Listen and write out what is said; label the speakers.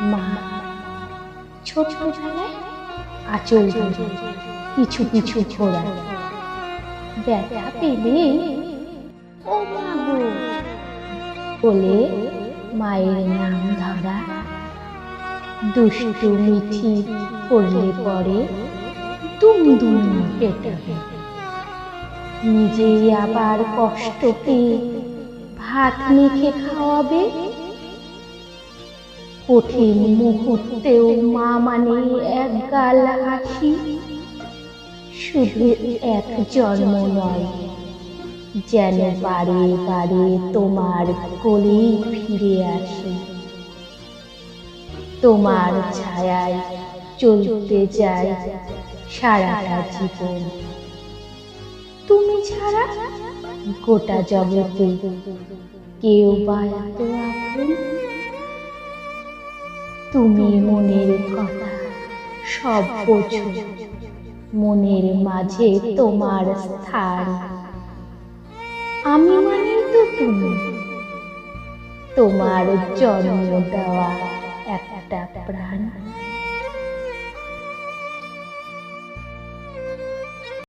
Speaker 1: মা। ছোটবেলায় আচল পিছু ঘোরা ব্যথা পেলে, ও বলে মায়ের নাম ধরা। দুষ্টু মিঠি করলে পরে দুম দুম পেটে। নিজেই আবার কষ্ট পেয়ে ভাত মেখে খাওয়াবে কঠিন মুহূর্তেও মা মানে এক গাল হাসি। শুধু এক জন্ম নয়, যেন বারে বারে তোমার কোলেই ফিরে আসে। তোমার ছায়ায় চলতে যায় সারাটা জীবন। তুমি ছাড়া গোটা জগতে কেউ বা এত আপন তুমি মনের কথা সব বোঝো। মনের মাঝে তোমার স্থান। আমি মানে তো তুমি। তোমার জন্ম দেওয়া একটা প্রাণ।